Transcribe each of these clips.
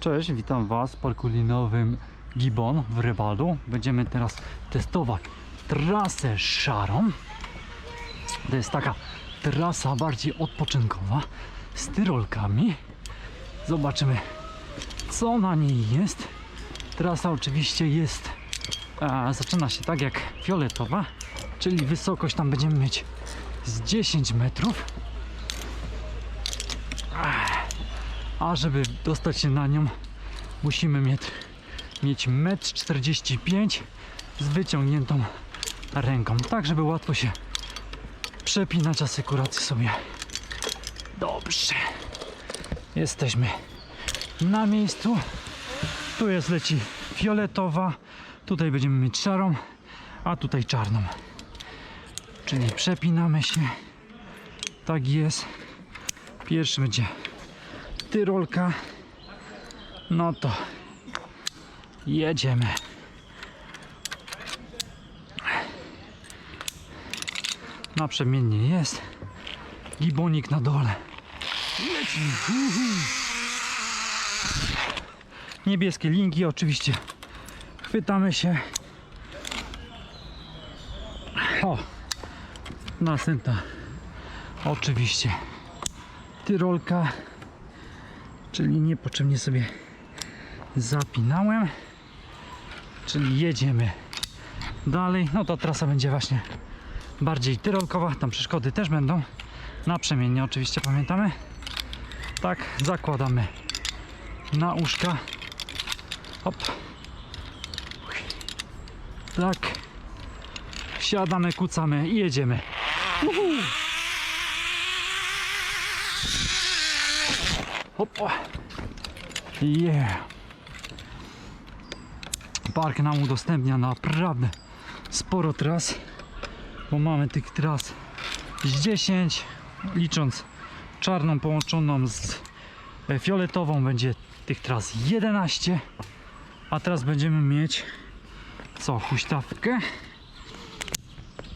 Cześć, witam Was w parku linowym Gibbon w Rybalu. Będziemy teraz testować trasę szarą. To jest taka trasa bardziej odpoczynkowa z tyrolkami. Zobaczymy, co na niej jest. Trasa oczywiście jest, e, zaczyna się tak jak fioletowa, czyli wysokość tam będziemy mieć z 10 metrów. A żeby dostać się na nią, musimy mieć, mieć 1,45 m z wyciągniętą ręką, tak żeby łatwo się przepinać asekuracji sobie. Dobrze. Jesteśmy na miejscu. Tu jest leci fioletowa, tutaj będziemy mieć szarą, a tutaj czarną. Czyli przepinamy się. Tak jest. Pierwszy będzie Tyrolka. No to jedziemy. Naprzemiennie jest. Gibonik na dole. Niebieskie linki oczywiście. Chwytamy się. O. Następna. Oczywiście. Tyrolka czyli niepotrzebnie sobie zapinałem. Czyli jedziemy dalej. No to trasa będzie właśnie bardziej tyrolkowa. Tam przeszkody też będą. Naprzemiennie oczywiście pamiętamy. Tak zakładamy na uszka hop. Tak. Wsiadamy, kucamy i jedziemy. Uhu. Hoppa. Yeah. Park nam udostępnia naprawdę sporo tras, bo mamy tych tras z 10, licząc czarną połączoną z e, fioletową będzie tych tras 11, a teraz będziemy mieć co, huśtawkę,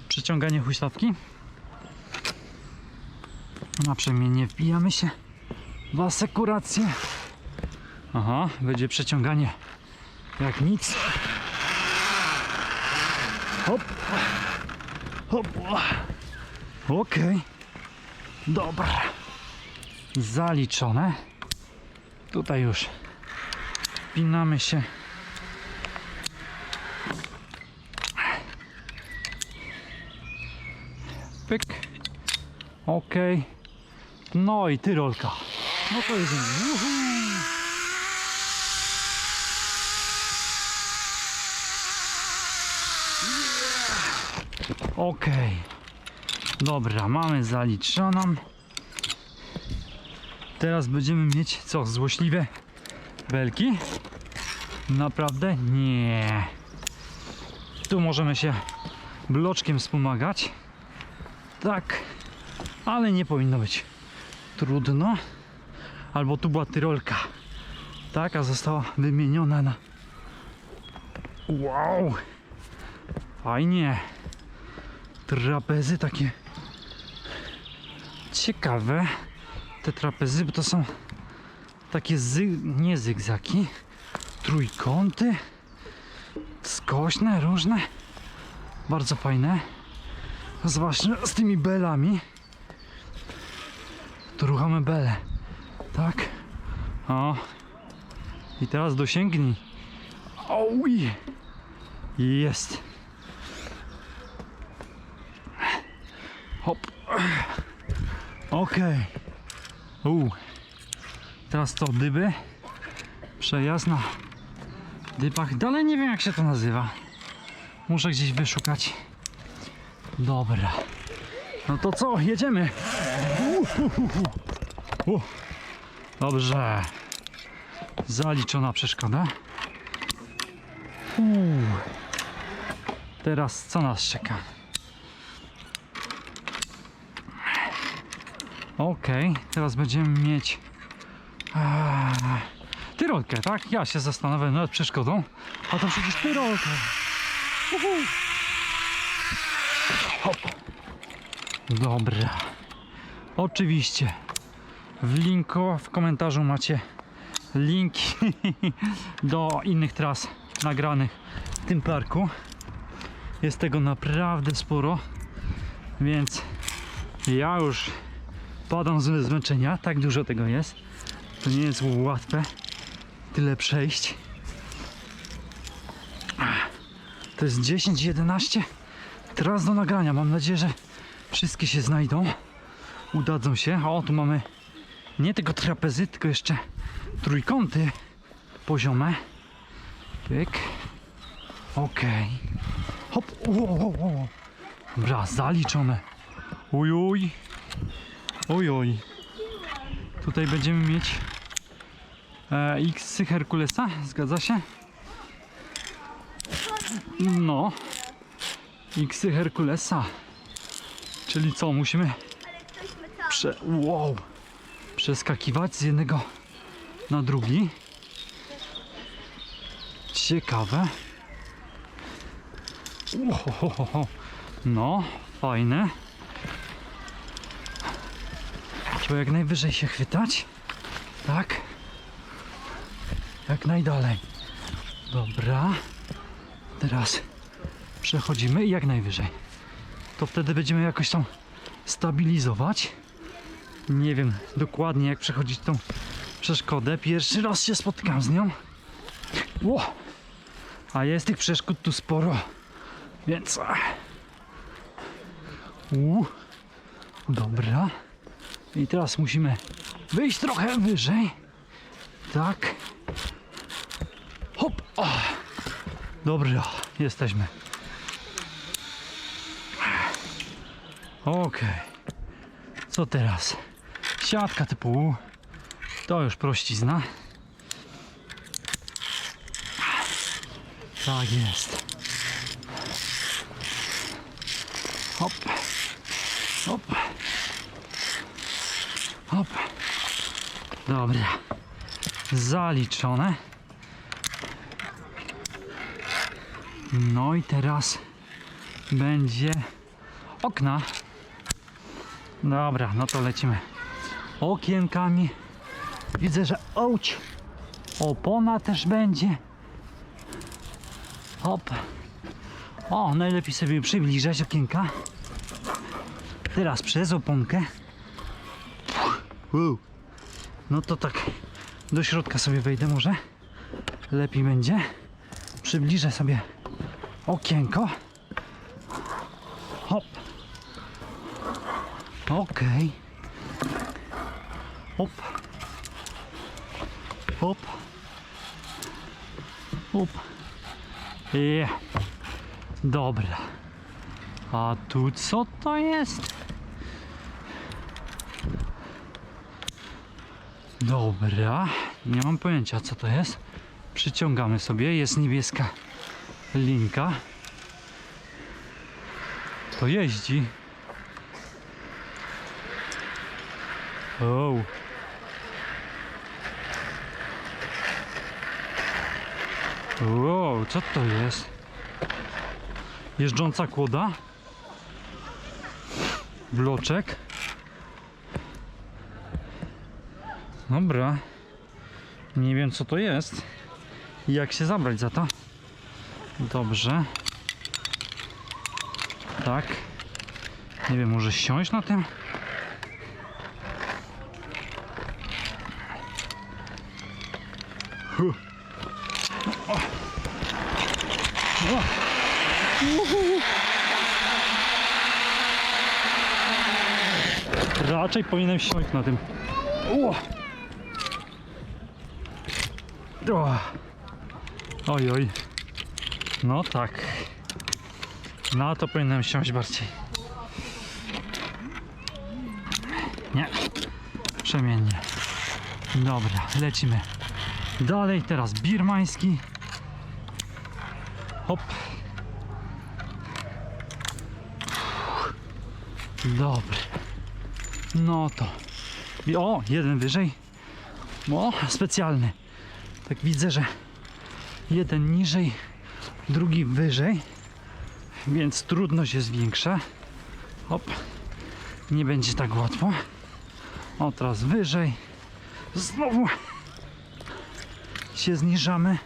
przyciąganie huśtawki, naprzemiennie wbijamy się w asekurację. Aha, będzie przeciąganie jak nic. Hop. Hop. Okej. Dobra. Zaliczone. Tutaj już wpinamy się. Pyk. Okej. No i tyrolka. No to jedziemy. Juhu. Yeah. Okej. Dobra, mamy zaliczoną. Teraz będziemy mieć co? Złośliwe belki? Naprawdę? Nie. Tu możemy się bloczkiem wspomagać. Tak. Ale nie powinno być trudno. Albo tu była tyrolka. Tak, a została wymieniona na. Wow! Fajnie. Trapezy takie ciekawe. Te trapezy, bo to są takie zy... nie zygzaki, trójkąty, skośne, różne. Bardzo fajne. Zwłaszcza z tymi belami. Tu ruchamy belę. Tak. O. I teraz dosięgnij. Oj. Jest. Hop. Okej. Okay. Teraz to dyby. Przejazd na dybach. Dalej nie wiem jak się to nazywa. Muszę gdzieś wyszukać. Dobra. No to co? Jedziemy. Uhuhuhu. U. Dobrze. Zaliczona przeszkoda. Uuu. Teraz co nas czeka? Ok, teraz będziemy mieć eee, tyrolkę, tak? Ja się zastanawiam nad przeszkodą, a to przecież. Hop. Dobra. Oczywiście w linku w komentarzu macie linki do innych tras nagranych w tym parku. Jest tego naprawdę sporo, więc ja już padam z zmęczenia. Tak dużo tego jest. To nie jest łatwe tyle przejść. To jest 10-11 tras do nagrania. Mam nadzieję, że wszystkie się znajdą. Udadzą się. O, tu mamy nie tylko trapezy, tylko jeszcze trójkąty poziome. Pyk. Okej. Hop. Ło, ło, ło. Dobra, zaliczone. Ujuj. Ojoj. Tutaj będziemy mieć e, X Herkulesa, zgadza się? No. X Herkulesa. Czyli co, musimy prze... Wow. Przeskakiwać z jednego na drugi. Ciekawe. Ohohoho. No, fajne. Trzeba jak najwyżej się chwytać. Tak. Jak najdalej. Dobra. Teraz przechodzimy i jak najwyżej. To wtedy będziemy jakoś tam stabilizować. Nie wiem dokładnie jak przechodzić tą przeszkodę. Pierwszy raz się spotykam z nią. Ło! A jest tych przeszkód tu sporo. Więc. U. Dobra. I teraz musimy wyjść trochę wyżej. Tak. Hop. O. Dobra, jesteśmy. Okej. Co teraz? Siatka typu U. To już prościzna. Tak jest. Hop. Hop. Hop. Dobra. Zaliczone. No i teraz będzie okna. Dobra, no to lecimy okienkami. Widzę, że oć. Opona też będzie. Hop. O, najlepiej sobie przybliżać okienka. Teraz przez oponkę. No to tak do środka sobie wejdę może. Lepiej będzie. Przybliżę sobie okienko. Hop. Okej. Hop. Hop. Hop. Je. Dobra. A tu co to jest? Dobra. Nie mam pojęcia co to jest. Przyciągamy sobie. Jest niebieska linka. To jeździ. O. Wow, co to jest? Jeżdżąca kłoda? Bloczek? Dobra. Nie wiem co to jest. I jak się zabrać za to? Dobrze. Tak. Nie wiem, może siąść na tym? Huh. O. O. Uhu. Raczej powinienem siąść na tym. Oj, oj. No tak. Na to powinienem siąść bardziej. Nie. Przemiennie. Dobra, lecimy. Dalej teraz birmański. Hop. Dobry. No to. O, jeden wyżej. O, specjalny. Tak widzę, że jeden niżej, drugi wyżej. Więc trudność jest większa. Hop. Nie będzie tak łatwo. O, teraz wyżej. Znowu. się zniżamy.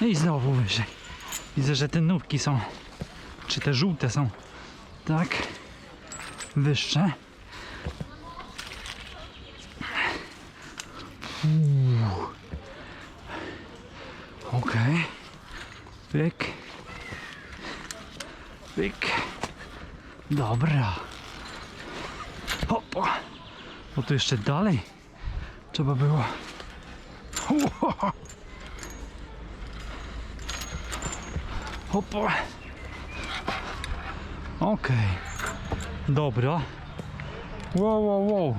I znowu wyżej. Widzę, że te nówki są, czy te żółte są, tak, wyższe. Okej. Pyk. Pyk. Dobra. Hopa. Bo tu jeszcze dalej trzeba było. Ua. Hopa. Okej. Dobra. Wow, wow, wow.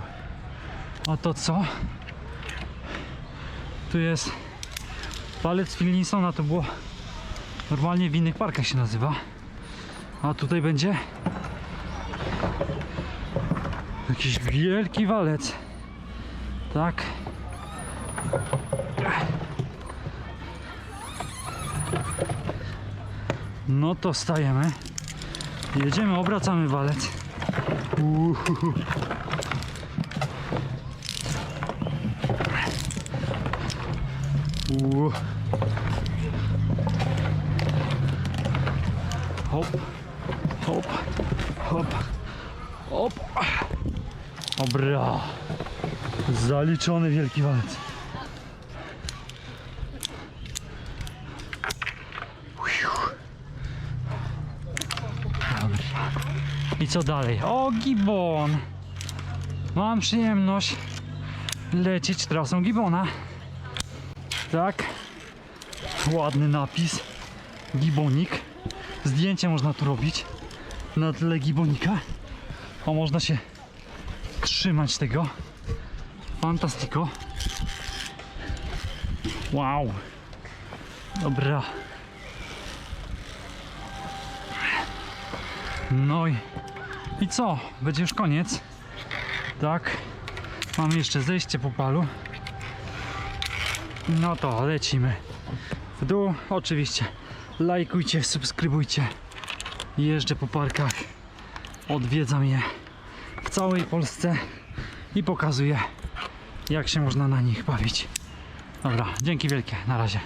A to co? Tu jest palec Finlinsona, to było normalnie w innych parkach się nazywa. A tutaj będzie jakiś wielki walec. Tak. No to stajemy. Jedziemy, obracamy walec. Uhuhu. Uuu. Hop, hop, hop, hop. Dobra. Zaliczony wielki walec. I co dalej? O, Gibbon! Mam przyjemność lecieć trasą Gibbona. Tak. Ładny napis. Gibonik. Zdjęcie można tu robić na tle gibonika. O, można się trzymać tego. Fantastiko. Wow. Dobra. No i, i co? Będzie już koniec. Tak. Mamy jeszcze zejście po palu. No to lecimy w dół. Oczywiście lajkujcie, subskrybujcie. Jeżdżę po parkach, odwiedzam je w całej Polsce i pokazuję jak się można na nich bawić. Dobra, dzięki wielkie, na razie.